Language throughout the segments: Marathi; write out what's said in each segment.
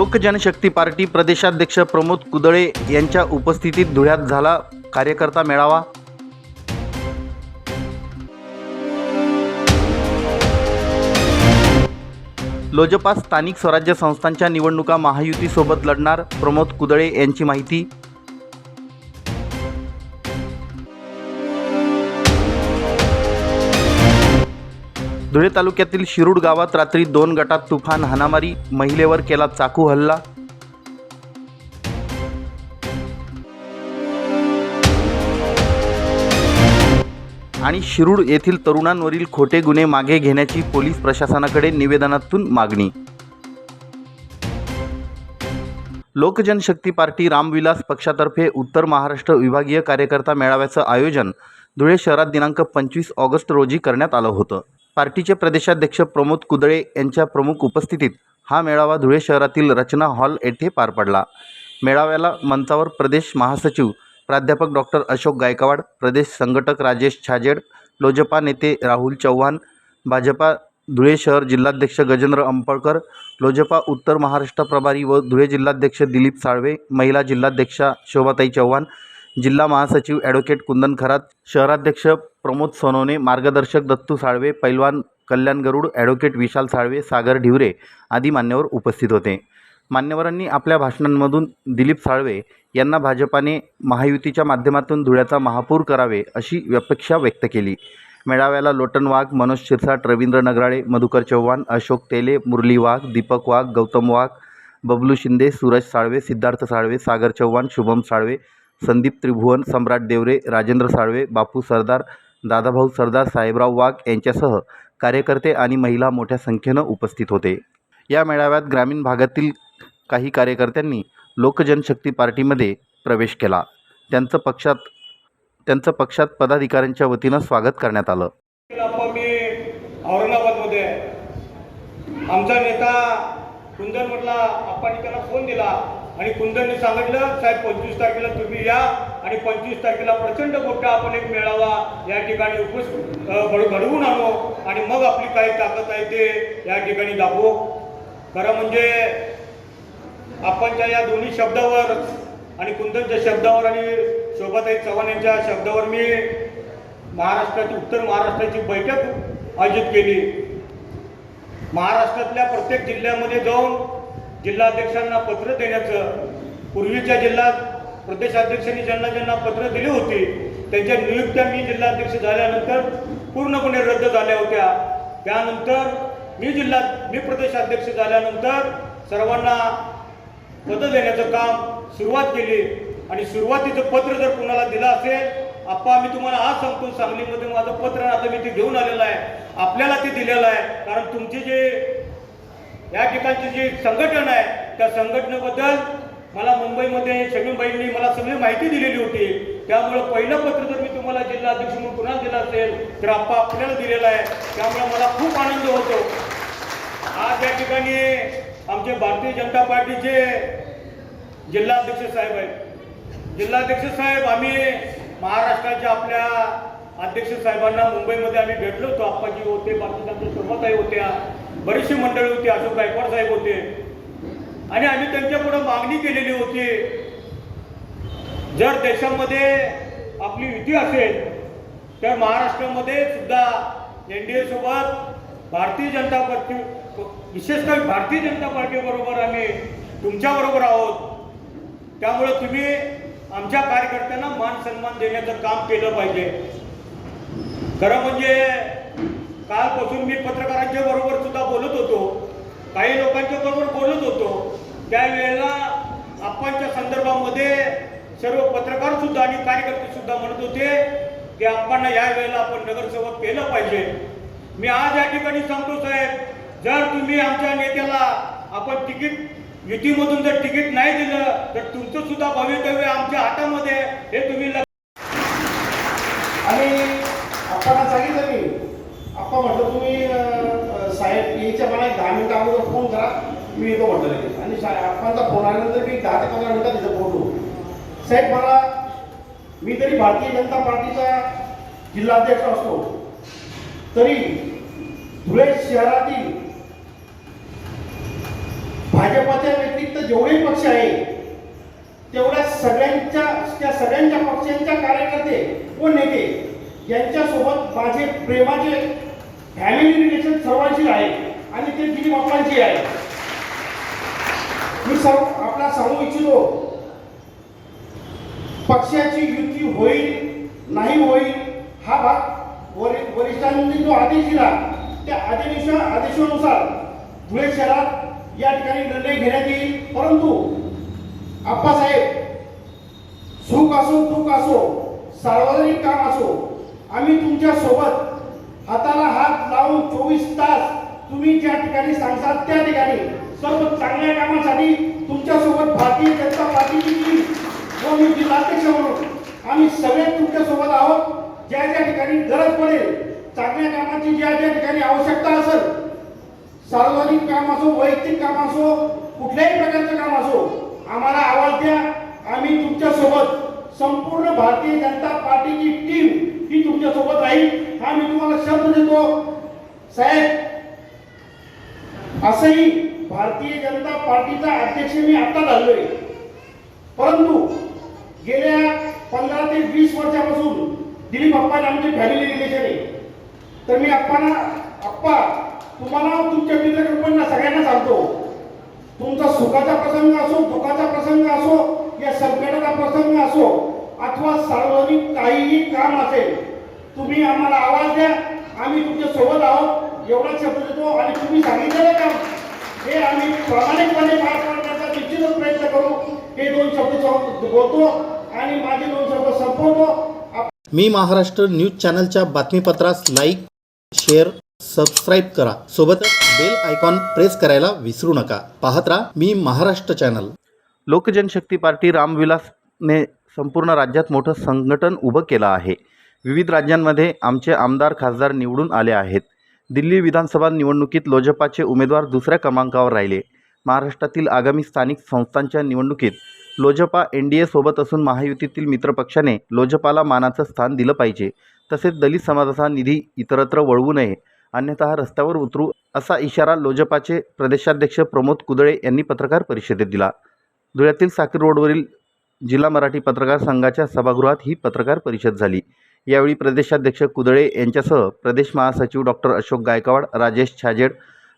लोकजनशक्ती पार्टी प्रदेशाध्यक्ष प्रमोद कुदळे यांच्या उपस्थितीत धुळ्यात झाला कार्यकर्ता मेळावा. लोजपा स्थानिक स्वराज्य संस्थांच्या निवडणुका महायुतीसोबत लढणार प्रमोद कुदळे यांची माहिती. धुळे तालुक्यातील शिरूड गावात रात्री दोन गटात तुफान हाणामारी महिलेवर केला चाकू हल्ला. आणि शिरूड येथील तरुणांवरील खोटे गुन्हे मागे घेण्याची पोलीस प्रशासनाकडे निवेदनातून मागणी. लोकजनशक्ती पार्टी रामविलास पक्षातर्फे उत्तर महाराष्ट्र विभागीय कार्यकर्ता मेळाव्याचं आयोजन धुळे शहरात दिनांक पंचवीस ऑगस्ट रोजी करण्यात आलं होतं. पार्टीचे प्रदेशाध्यक्ष प्रमोद कुदळे यांच्या प्रमुख उपस्थितीत हा मेळावा धुळे शहरातील रचना हॉल येथे पार पडला. मेळाव्याला मंचावर प्रदेश महासचिव प्राध्यापक डॉक्टर अशोक गायकवाड प्रदेश संघटक राजेश छाजेड लोजपा नेते राहुल चव्हाण भाजपा धुळे शहर जिल्हाध्यक्ष गजेंद्र अंपळकर लोजपा उत्तर महाराष्ट्र प्रभारी व धुळे जिल्हाध्यक्ष दिलीप साळवे महिला जिल्हाध्यक्षा शोभाताई चव्हाण जिल्हा महासचिव ॲडव्होकेट कुंदन खरात शहराध्यक्ष प्रमोद सोनवणे मार्गदर्शक दत्तू साळवे पैलवान कल्याण गरुड ॲडव्होकेट विशाल साळवे सागर ढिवरे आदी मान्यवर उपस्थित होते. मान्यवरांनी आपल्या भाषणांमधून दिलीप साळवे यांना भाजपाने महायुतीच्या माध्यमातून धुळ्याचा महापूर करावे अशी अपेक्षा व्यक्त केली. मेळाव्याला लोटन वाघ मनोज शिरसाट रवींद्र नगराळे मधुकर चव्हाण अशोक तेले मुरली वाघ दीपक वाघ गौतम वाघ बबलू शिंदे सूरज साळवे सिद्धार्थ साळवे सागर चव्हाण शुभम साळवे संदीप त्रिभुवन सम्राट देवरे राजेंद्र साळवे बापू सरदार दादाभाऊ सरदार साहेबराव वाघ यांच्यासह कार्यकर्ते आणि महिला मोठ्या संख्येनं उपस्थित होते. या मेळाव्यात ग्रामीण भागातील काही कार्यकर्त्यांनी लोकजनशक्ती पार्टीमध्ये प्रवेश केला. त्यांचं पक्षात त्यांचं पक्षात पदाधिकाऱ्यांच्या वतीनं स्वागत करण्यात आलं. मी औरंगाबादमध्ये आमचा नेता कुंदन म्हटला आपण त्याला फोन दिला. आणि कुंदनने सांगितलं साहेब पंचवीस तारखेला तुम्ही या आणि पंचवीस तारखेला प्रचंड मोठा आपण एक मेळावा या ठिकाणी उपस्थित घडवून आणू आणि मग आपली काही ताकद आहे ते या ठिकाणी दाखवू. खरं म्हणजे आपणच्या या दोन्ही शब्दावर आणि कुंदनच्या शब्दावर आणि शोभाताई चव्हाण यांच्या शब्दावर मी महाराष्ट्राची उत्तर महाराष्ट्राची बैठक आयोजित केली. महाराष्ट्रातल्या प्रत्येक जिल्ह्यामध्ये जाऊन जिल्हाध्यक्षांना पत्र देण्याचं पूर्वीच्या जिल्हा प्रदेशाध्यक्षांनी ज्यांना ज्यांना पत्र दिली होती त्यांच्या नियुक्त्या मी जिल्हाध्यक्ष झाल्यानंतर पूर्णपणे रद्द झाल्या होत्या. त्यानंतर मी जिल्हा मी प्रदेशाध्यक्ष झाल्यानंतर सर्वांना पदं देण्याचं काम सुरुवात केली. आणि सुरुवातीचं पत्र जर कुणाला दिलं असेल आप्पा मी तुम्हाला आज सांगतो सांगलीमध्ये माझं पत्र आता मी ते घेऊन आलेलं आहे. आपल्याला ते दिलेलं आहे. कारण तुमची जे या ठिकाणची जी संघटन आहे त्या संघटनेबद्दल मला मुंबईमध्ये शमीबाईंनी मला सगळी माहिती दिलेली होती. त्यामुळं पहिलं पत्र जर मी तुम्हाला जिल्हाध्यक्ष म्हणून कुणाला दिलं असेल तर आप्पा आपल्याला दिलेलं आहे. त्यामुळे मला खूप आनंद होतो. आज या ठिकाणी आमचे भारतीय जनता पार्टीचे जिल्हाध्यक्ष साहेब आहेत. जिल्हाध्यक्ष साहेब आम्ही महाराष्ट्राच्या आपल्या अध्यक्ष साहेबांना मुंबईमध्ये आम्ही भेटलो होतो. आप्पाजी होते बाकी जनता सर्वताई होत्या. बरीचशी मंडळी होती अशोक गायकवाड साहेब होते. आणि आम्ही त्यांच्याकडं मागणी केलेली होती. जर देशामध्ये आपली युती असेल तर महाराष्ट्रामध्ये सुद्धा एन डी एसोबत सोबत भारतीय जनता पार्टी विशेषतः भारतीय जनता पार्टीबरोबर आम्ही तुमच्याबरोबर आहोत. त्यामुळे तुम्ही आमच्या कार्यकर्त्यांना मान सन्मान देण्याचं काम केलं पाहिजे. खरं म्हणजे कालपासून मी पत्रकारांच्या बरोबर सुद्धा बोलत होतो. काही लोकांच्या बरोबर बोलत होतो. त्यावेळेला आपणच्या संदर्भामध्ये सर्व पत्रकार सुद्धा आणि कार्यकर्ते सुद्धा म्हणत होते की आपण या वेळेला आपण नगरसेवक केलं पाहिजे. मी आज या ठिकाणी सांगतो साहेब जर तुम्ही आमच्या नेत्याला आपण तिकीट युतीमधून जर तिकीट नाही दिलं तर तुमचं सुद्धा भवितव्य आमच्या हातामध्ये हे तुम्ही आणि आपण सांगितलं मी आपण म्हटलं तुम्ही साहेब यायच्या मला एक दहा मिनिटं अगोदर फोन करा मी येतो म्हटलं लगेच. आणि सा- फोन आल्यानंतर मी दहा ते पंधरा मिनिटात तिथं पोहोचलो. साहेब मला मी तरी भारतीय जनता पार्टीचा जिल्हाध्यक्ष असतो. तरी धुळे शहरातील भाजपाच्या व्यतिरिक्त जेवढे पक्ष आहे तेवढ्या सगळ्यांच्या त्या सगळ्यांच्या पक्षांच्या कार्यकर्ते व नेते यांच्यासोबत माझे प्रेमाचे फॅमिली रिलेशन सर्वांशी आहे आणि ते दिलीप बाप्पांची आहे. मी सर्व आपला सांगू इच्छितो. पक्षाची युती होईल नाही होईल हा भाग वरि वरिष्ठांनी जो आदेश दिला त्या आदेशा आदेशानुसार धुळे शहरात या ठिकाणी निर्णय घेण्यात येईल. परंतु आप्पासाहेब सुख असो दुःख असो सार्वजनिक काम असो आम्ही तुमच्यासोबत हाताला हात लावून चोवीस तास तुम्ही ज्या ठिकाणी सांगसाल त्या ठिकाणी सर्व चांगल्या कामासाठी तुमच्यासोबत भारतीय जनता पार्टीची टीम व मी जिल्हाध्यक्ष म्हणून आम्ही सगळे तुमच्यासोबत आहोत. ज्या ज्या ठिकाणी गरज पडेल चांगल्या कामाची ज्या ज्या ठिकाणी आवश्यकता असेल सार्वजनिक काम असो वैयक्तिक काम असो कुठल्याही प्रकारचं काम असो आम्हाला आवाज द्या. आम्ही तुमच्यासोबत संपूर्ण भारतीय जनता पार्टीची टीम ही तुमच्यासोबत राहील हा मी तुम्हाला शब्द देतो. साहेब असंही भारतीय जनता पार्टीचा अध्यक्ष मी आता झालोय परंतु गेल्या पंधरा ते वीस वर्षापासून दिलीप अप्पाने आमची फॅमिली रिलेशन आहे. तर मी अप्पाना अप्पा तुम्हाला तुमच्या मित्रकृपांना सगळ्यांना सांगतो तुमचा सुखाचा प्रसंग असो दुःखाचा प्रसंग असो या संकटाचा प्रसंग असो अथवा सार्वजनिक काहीही काम असेल तुम्ही आम्हाला आवाज द्या. आम्ही तुमच्यासोबत आहोत. एवढा शब्द देतो आणि तुम्ही सांगितलेलं काम. हे आम्ही प्रामाणिकपणे पार पाडण्याचा निश्चितच प्रयत्न करू. हे दोन शब्द बोलतो आणि माझे दोन शब्द संपवतो. मी महाराष्ट्र न्यूज चॅनलच्या बातमीपत्रास लाईक शेअर सबस्क्राईब करा. सोबतच बेल आयकॉन प्रेस करायला विसरू नका. पाहत राहा मी महाराष्ट्र चॅनल. लोकजनशक्ती पार्टी रामविलासने संपूर्ण राज्यात मोठं संघटन उभं केलं आहे. विविध राज्यांमध्ये आमचे आमदार खासदार निवडून आले आहेत. दिल्ली विधानसभा निवडणुकीत लोजपाचे उमेदवार दुसऱ्या क्रमांकावर राहिले. महाराष्ट्रातील आगामी स्थानिक संस्थांच्या निवडणुकीत लोजपा एन डी एसोबत असून महायुतीतील मित्रपक्षाने लोजपाला मानाचं स्थान दिलं पाहिजे. तसेच दलित समाजाचा निधी इतरत्र वळवू नये. अन्यथा रस्त्यावर उतरू असा इशारा लोजपाचे प्रदेशाध्यक्ष प्रमोद कुदळे यांनी पत्रकार परिषदेत दिला. धुळ्यातील साकीर रोडवरील जिल्हा मराठी पत्रकार संघाच्या सभागृहात ही पत्रकार परिषद झाली. यावेळी प्रदेशाध्यक्ष कुदळे यांच्यासह प्रदेश महासचिव डॉक्टर अशोक गायकवाड राजेश छाजेड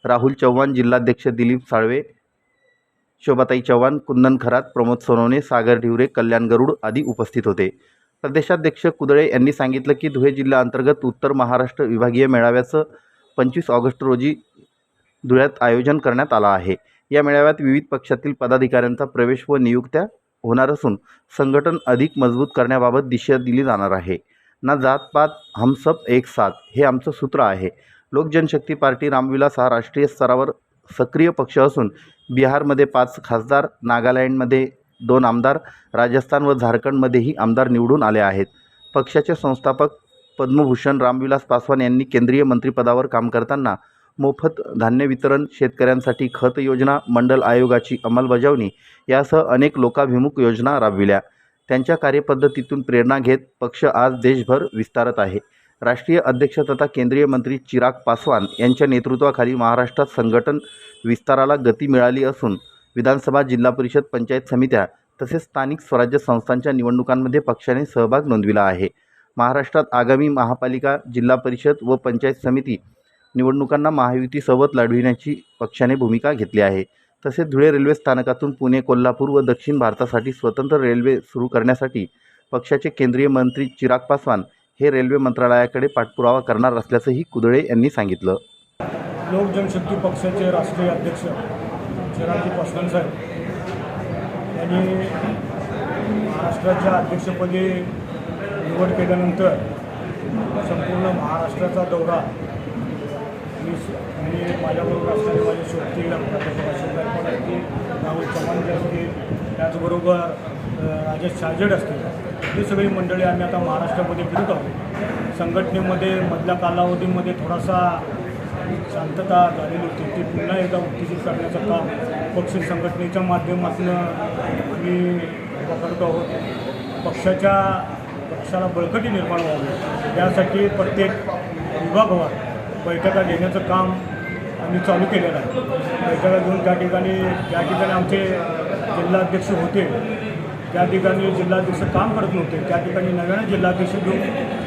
राहुल चव्हाण जिल्हाध्यक्ष दिलीप साळवे शोभाताई चव्हाण कुंदन खरात प्रमोद सोनवणे सागर ढिवरे कल्याण गरुड आदी उपस्थित होते. प्रदेशाध्यक्ष कुदळे यांनी सांगितलं की धुळे जिल्ह्याअंतर्गत उत्तर महाराष्ट्र विभागीय मेळाव्याचं पंचवीस ऑगस्ट रोजी धुळ्यात आयोजन करण्यात आलं आहे. या मेळाव्यात विविध पक्षातील पदाधिकाऱ्यांचा प्रवेश व नियुक्त्या होणार असून संघटन अधिक मजबूत करण्याबाबत दिशा दिली जाणार आहे. ना जातपात हमसप एक साथ हे आमचं सूत्र आहे. लोकजनशक्ती पार्टी रामविलास हा राष्ट्रीय स्तरावर सक्रिय पक्ष असून बिहारमध्ये पाच खासदार नागालँडमध्ये दोन आमदार राजस्थान व झारखंडमध्येही आमदार निवडून आले आहेत. पक्षाचे संस्थापक पद्मभूषण रामविलास पासवान यांनी केंद्रीय मंत्रिपदावर काम करताना मोफत धान्य वितरण शेतकऱ्यांसाठी खत योजना मंडल आयोगाची अंमलबजावणी यासह अनेक लोकाभिमुख योजना राबविल्या. त्यांच्या कार्यपद्धतीतून प्रेरणा घेत पक्ष आज देशभर विस्तारत आहे. राष्ट्रीय अध्यक्ष तथा केंद्रीय मंत्री चिराग पासवान यांच्या नेतृत्वाखाली महाराष्ट्रात संघटन विस्ताराला गती मिळाली असून विधानसभा जिल्हा परिषद पंचायत समित्या तसेच स्थानिक स्वराज्य संस्थांच्या निवडणुकांमध्ये पक्षाने सहभाग नोंदविला आहे. महाराष्ट्रात आगामी महापालिका जिल्हा परिषद व पंचायत समिती निवडणुकांना महायुतीसोबत लढविण्याची पक्षाने भूमिका घेतली आहे. तसेच धुळे रेल्वे स्थानकातून पुणे कोल्हापूर व दक्षिण भारतासाठी स्वतंत्र रेल्वे सुरू करण्यासाठी पक्षाचे केंद्रीय मंत्री चिराग पासवान हे रेल्वे मंत्रालयाकडे पाठपुरावा करणार असल्याचंही कुदळे यांनी सांगितलं. लोक जनशक्ती पक्षाचे राष्ट्रीय अध्यक्ष चिरागजी पासवान साहेब यांनी महाराष्ट्राच्या अध्यक्षपदी निवड केल्यानंतर संपूर्ण महाराष्ट्राचा दौरा मी मी माझ्याबरोबर असणारे माझे सोबती प्राध्यापक अशोक गायकवाड असतील राहुल चव्हाण जे असतील त्याचबरोबर राजेश शाजेड असतील. ही सगळी मंडळी आम्ही आता महाराष्ट्रामध्ये फिरत आहोत. संघटनेमध्ये मधल्या कालावधीमध्ये थोडासा शांतता झालेली होती. ती पुन्हा एकदा उत्तेजित करण्याचं काम पक्ष संघटनेच्या माध्यमातून मी करतो आहोत. पक्षाच्या पक्षाला बळकटी निर्माण व्हावी. यासाठी प्रत्येक विभागावर बैठका घेण्याचं काम आम्ही चालू केलेलं आहे. बैठका घेऊन त्या ठिकाणी ज्या ठिकाणी आमचे जिल्हाध्यक्ष होते त्या ठिकाणी जिल्हाध्यक्ष काम करत नव्हते त्या ठिकाणी नव्याने जिल्हाध्यक्ष घेऊन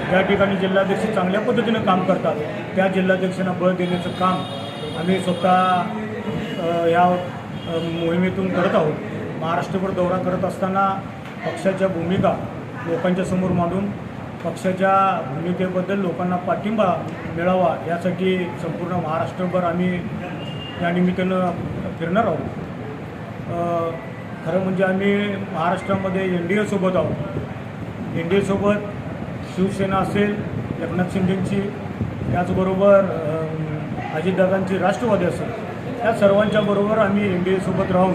ज्या ठिकाणी जिल्हाध्यक्ष चांगल्या पद्धतीनं काम करतात त्या जिल्हाध्यक्षांना बळ देण्याचं काम आम्ही स्वतः या मोहिमेतून करत आहोत. महाराष्ट्रभर दौरा करत असताना पक्षाच्या भूमिका लोकांच्या समोर मांडून पक्षाच्या भूमिकेबद्दल लोकांना पाठिंबा मिळावा यासाठी संपूर्ण महाराष्ट्रभर आम्ही या निमित्तानं फिरणार आहोत. खरं म्हणजे आम्ही महाराष्ट्रामध्ये एन डी एसोबत आहोत. एन डी एसोबत शिवसेना असेल एकनाथ शिंदेंची त्याचबरोबर अजितदादांची राष्ट्रवादी असेल या सर्वांच्या बरोबर आम्ही एन डी एसोबत राहून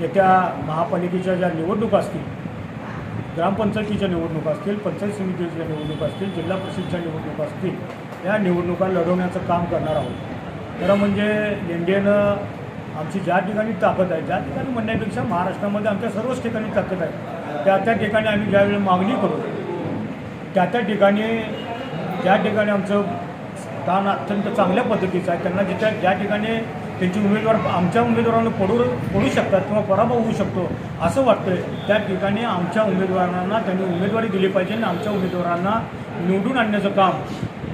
येत्या महापालिकेच्या ज्या निवडणुका असतील ग्रामपंचायतीच्या निवडणुका असतील पंचायत समितीच्या निवडणुका असतील जिल्हा परिषदच्या निवडणुका असतील या निवडणुका लढवण्याचं काम करणार आहोत. खरं म्हणजे एन डी एनं आमची ज्या ठिकाणी ताकद आहे ज्या ठिकाणी म्हणण्यापेक्षा महाराष्ट्रामध्ये आमच्या सर्वच ठिकाणी ताकद आहे. त्या त्या ठिकाणी आम्ही ज्यावेळी मागणी करू त्या त्या ठिकाणी ज्या ठिकाणी आमचं स्थान अत्यंत चांगल्या पद्धतीचं आहे त्यांना जिथे ज्या ठिकाणी त्यांची उमेदवार आमच्या उमेदवारांना पडू पडू शकतात किंवा पराभव होऊ शकतो असं वाटतंय. त्या ठिकाणी आमच्या उमेदवारांना त्यांनी उमेदवारी दिली पाहिजे आणि आमच्या उमेदवारांना निवडून आणण्याचं काम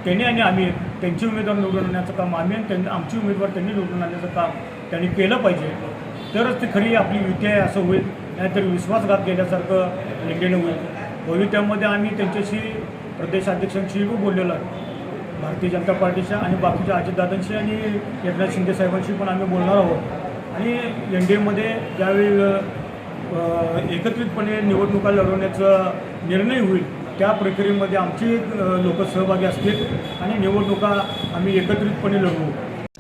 त्यांनी आणि आम्ही त्यांची उमेदवार निवडून आणण्याचं काम आम्ही आणि त्यांनी आमची उमेदवार त्यांनी निवडून आणण्याचं काम त्यांनी केलं पाहिजे. तरच ती खरी आपली युती आहे असं होईल. नाहीतर विश्वासघात केल्यासारखं निगडीनं होईल. भविष्यामध्ये आम्ही त्यांच्याशी प्रदेशाध्यक्षांशीही बोललेलो आहे. भारतीय जनता पार्टीच्या आणि बाकीच्या अजितदादांशी आणि एकनाथ शिंदे साहेबांशी पण आम्ही बोलणार आहोत. आणि एन डी एमध्ये ज्यावेळी एकत्रितपणे निवडणुका लढवण्याचा निर्णय होईल त्या प्रक्रियेमध्ये आमची लोक सहभागी असतील आणि निवडणुका आम्ही एकत्रितपणे लढवू.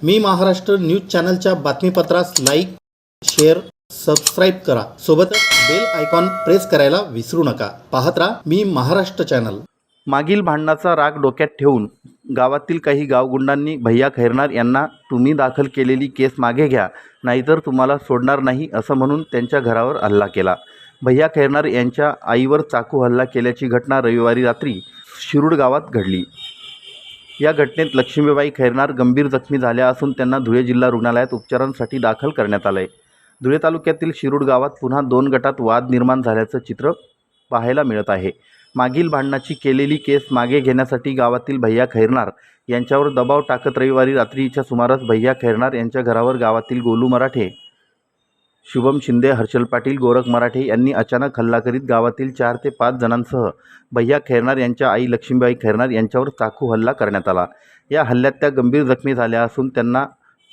मी महाराष्ट्र न्यूज चॅनलच्या बातमीपत्रास लाईक शेअर सबस्क्राईब करा. सोबतच बेल आयकॉन प्रेस करायला विसरू नका. पाहत राहा मी महाराष्ट्र चॅनल. मागील भांडणाचा राग डोक्यात ठेवून गावातील काही गावगुंडांनी भैया खैरनार यांना तुम्ही दाखल केलेली केस मागे घ्या नाहीतर तुम्हाला सोडणार नाही असं म्हणून त्यांच्या घरावर हल्ला केला. भैया खैरनार यांच्या आईवर चाकू हल्ला केल्याची घटना रविवारी रात्री शिरूड गावात घडली. या घटनेत लक्ष्मीबाई खैरनार गंभीर जखमी झाल्या असून त्यांना धुळे जिल्हा रुग्णालयात उपचारांसाठी दाखल करण्यात आलं आहे धुळे तालुक्यातील शिरूड गावात पुन्हा दोन गटात वाद निर्माण झाल्याचं चित्र पाहायला मिळत आहे. मागील भांडणाची केलेली केस मागे घेण्यासाठी गावातील भैया खैरनार यांच्यावर दबाव टाकत रविवारी रात्रीच्या सुमारास भैया खैरनार यांच्या घरावर गावातील गोलू मराठे शुभम शिंदे हर्षल पाटील गोरख मराठे यांनी अचानक हल्ला करीत गावातील चार ते पाच जणांसह भैया खैरनार यांच्या आई लक्ष्मीबाई खैरनार यांच्यावर चाकू हल्ला करण्यात आला. या हल्ल्यात त्या गंभीर जखमी झाल्या असून त्यांना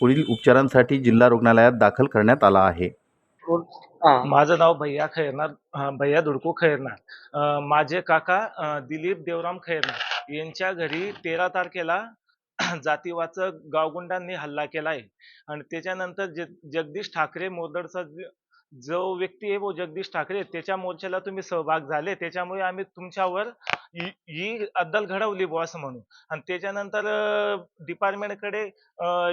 पुढील उपचारांसाठी जिल्हा रुग्णालयात दाखल करण्यात आला आहे. माझं नाव भैया खैरनार भैया दुडकू खैरनार. माझे काका दिलीप देवराम खैरनार. यांच्या घरी तेरा तारखेला जातीवाचक गावगुंडांनी हल्ला केलाय आणि त्याच्यानंतर जगदीश ठाकरे मोदडचा जो व्यक्ती आहे वो जगदीश ठाकरे त्याच्या मोर्चाला तुम्ही सहभाग झाले. त्याच्यामुळे आम्ही तुमच्यावर ही ही अद्दल घडवली बुवा असं म्हणून. आणि त्याच्यानंतर डिपार्टमेंटकडे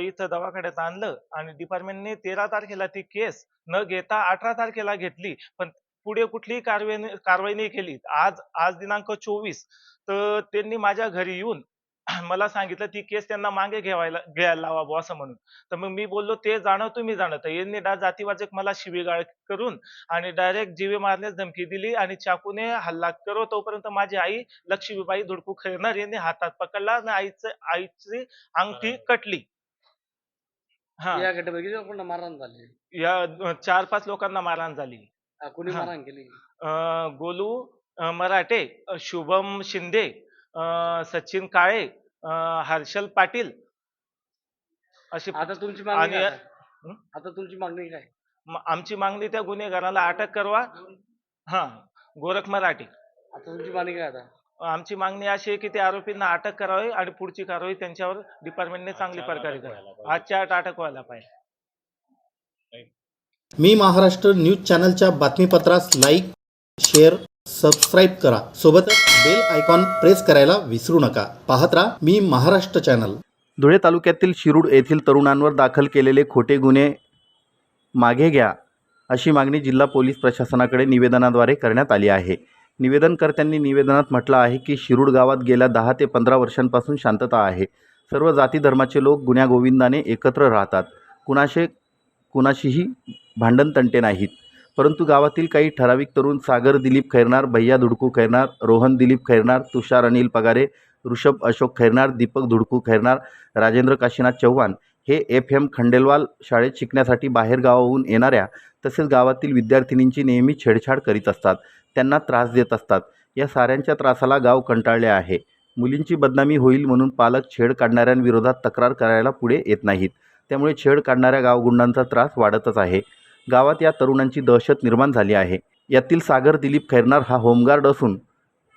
इथं दवाखान्यात आणलं आणि डिपार्टमेंटने तेरा तारखेला ती केस न घेता अठरा तारखेला घेतली. पण पुढे कुठलीही कारवाई कारवाई नाही केली. आज आज दिनांक चोवीस. तर त्यांनी माझ्या घरी येऊन मला सांगितलं ती केस त्यांना मागे घ्यावायला घ्यायला लावा बुवा असं म्हणून. तर मग मी बोललो ते जाणं तुम्ही जाणं तर यांनी डा जातीवाचक मला शिवीगाळ करून आणि डायरेक्ट जीवे मारण्यास धमकी दिली आणि चाकूने हल्ला करो तोपर्यंत माझी आई लक्ष्मीबाई धुडकू खैरनार यांनी हातात पकडला आणि आईचं आईची अंगठी कटली. हा. या लोकांना मारहाण झाली? या चार पाच लोकांना मारहाण झाली. हा, कोणी हा. मारहाण केली? अ, गोलू अ, मराठे अ, शुभम शिंदे अ, सचिन काळे अ, हर्षल पाटील अशी आता तुमची मागणी आणि काय? आहे? हं? आता तुमची मागणी काय? म- आमची मागणी त्या गुन्हेगाराला अटक करवा. हा गोरख मराठे. आता तुमची मागणी काय आता? आमची मागणी अशी आहे की त्या आरोपींना अटक करावी आणि पुढची कारवाई त्यांच्यावर डिपार्टमेंटने चांगली प्रकारे करावी. आजच्या आठ अटक व्हायला पाहिजे. मी महाराष्ट्र न्यूज चॅनलच्या बातमीपत्रास लाईक शेअर सबस्क्राईब करा. सोबतच बेल आयकॉन प्रेस करायला विसरू नका. पाहत राहा मी महाराष्ट्र चॅनल धुळे तालुक्यातील शिरूड येथील तरुणांवर दाखल केलेले खोटे गुन्हे मागे घ्या अशी मागणी जिल्हा पोलीस प्रशासनाकडे निवेदनाद्वारे करण्यात आली आहे. निवेदनकर्त्यांनी निवेदनात म्हटलं आहे की शिरूड गावात गेल्या दहा ते पंधरा वर्षांपासून शांतता आहे. सर्व जाती धर्माचे लोक गुण्यागोविंदाने एकत्र राहतात. कुणाशे कुणाशीही भांडणतंटे नाहीत. परंतु गावातील काही ठराविक तरुण सागर दिलीप खैरनार भैया धुडकू खैरनार रोहन दिलीप खैरनार तुषार अनिल पगारे ऋषभ अशोक खैरनार दीपक धुडकू खैरनार राजेंद्र काशीनाथ चव्हाण हे एफ एम खंडेलवाल शाळेत शिकण्यासाठी बाहेर गावाहून येणाऱ्या तसेच गावातील विद्यार्थिनींची नेहमी छेडछाड करीत असतात. त्यांना त्रास देत असतात. या साऱ्यांच्या त्रासाला गाव कंटाळले आहे. मुलींची बदनामी होईल म्हणून पालक छेड काढणाऱ्यांविरोधात तक्रार करायला पुढे येत नाहीत. त्यामुळे छेड काढणाऱ्या गावगुंडांचा त्रास वाढतच आहे. गावात या तरुणांची दहशत निर्माण झाली आहे. यातील सागर दिलीप खैरनार हा होमगार्ड असून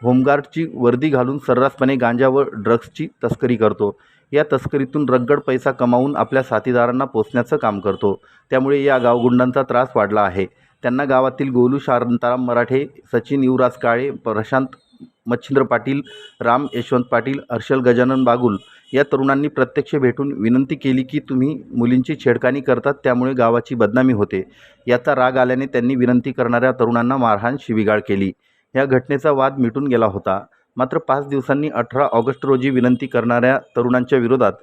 होमगार्डची वर्दी घालून सर्रासपणे गांजा व ड्रग्सची तस्करी करतो. या तस्करीतून रगड पैसा कमावून आपल्या साथीदारांना पोचण्याचं काम करतो. त्यामुळे या गावगुंडांचा त्रास वाढला आहे. त्यांना गावातील गोलू शांताराम मराठे सचिन युवराज काळे प्रशांत मच्छिंद्र पाटील राम यशवंत पाटील हर्षल गजानन बागुल या तरुणांनी प्रत्यक्ष भेटून विनंती केली की तुम्ही मुलींची छेडखानी करतात त्यामुळे गावाची बदनामी होते. याचा राग आल्याने त्यांनी विनंती करणाऱ्या तरुणांना मारहाण शिवीगाळ केली. या घटनेचा वाद मिटून गेला होता. मात्र पाच दिवसांनी अठरा ऑगस्ट रोजी विनंती करणाऱ्या तरुणांच्या विरोधात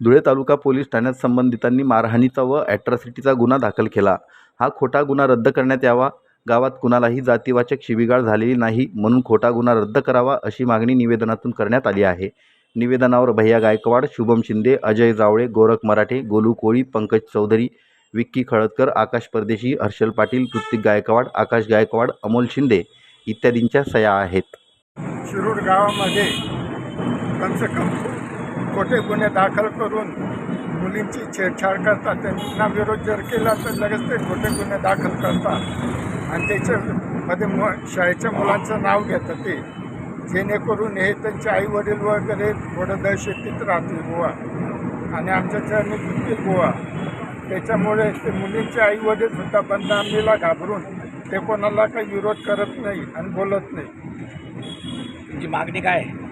धुळे तालुका पोलीस ठाण्यात संबंधितांनी मारहाणीचा व ॲट्रॉसिटीचा गुन्हा दाखल केला. हा खोटा गुन्हा रद्द करण्यात यावा गावात कुणालाही जातीवाचक शिवीगाळ झालेली नाही म्हणून खोटा गुन्हा रद्द करावा अशी मागणी निवेदनातून करण्यात आली आहे. निवेदनावर भैया गायकवाड शुभम शिंदे अजय जावळे गोरख मराठे गोलू कोळी पंकज चौधरी विक्की खळदकर आकाश परदेशी हर्षल पाटील कृतिक गायकवाड आकाश गायकवाड अमोल शिंदे इत्यादींच्या सह्या आहेत. शिरूर गावामध्ये कम खोटे गुन्हे दाखल करून मुलींची छेडछाड करतात त्यांना विरोध जर केला तर लगेच ते खोटे गुन्हे दाखल करतात. आणि त्याच्यामध्ये मु शाळेच्या मुलांचं नाव घेतात ते. जेणेकरून हे त्यांचे आई वडील वगैरे थोडं दहशतीत राहतील बुवा. आणि आमच्या चरणी गुंतील बुवा. त्याच्यामुळे ते मुलींचे आई वडील सुद्धा बदनामीला घाबरून ते कोणाला काही विरोध करत नाही आणि बोलत नाही. तुमची मागणी काय? आहे?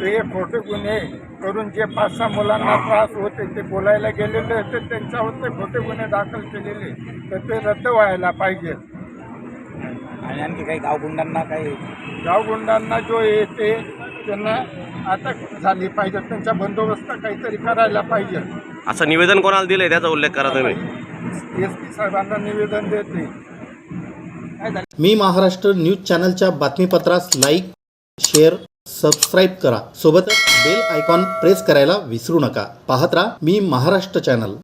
ते खोटे गुन्हे करून जे पाच सहा मुलांना त्रास होते ते बोलायला गेलेले होते त्यांच्यावर ते खोटे गुन्हे दाखल केलेले. तर ते रद्द व्हायला पाहिजे. आणि आणखी काही गावगुंडांना काही गावगुंडांना जो येते त्यांना अटक झाली पाहिजे. त्यांचा बंदोबस्त काहीतरी करायला पाहिजे. असं निवेदन कोणाला दिलंय? त्याचा उल्लेख करा तुम्ही. एस पी साहेबांना निवेदन देते. मी महाराष्ट्र न्यूज चॅनलच्या बातमीपत्रास लाईक शेअर सबस्क्राईब करा. सोबतच बेल आयकॉन प्रेस करायला विसरू नका. पाहत राहा मी महाराष्ट्र चॅनल.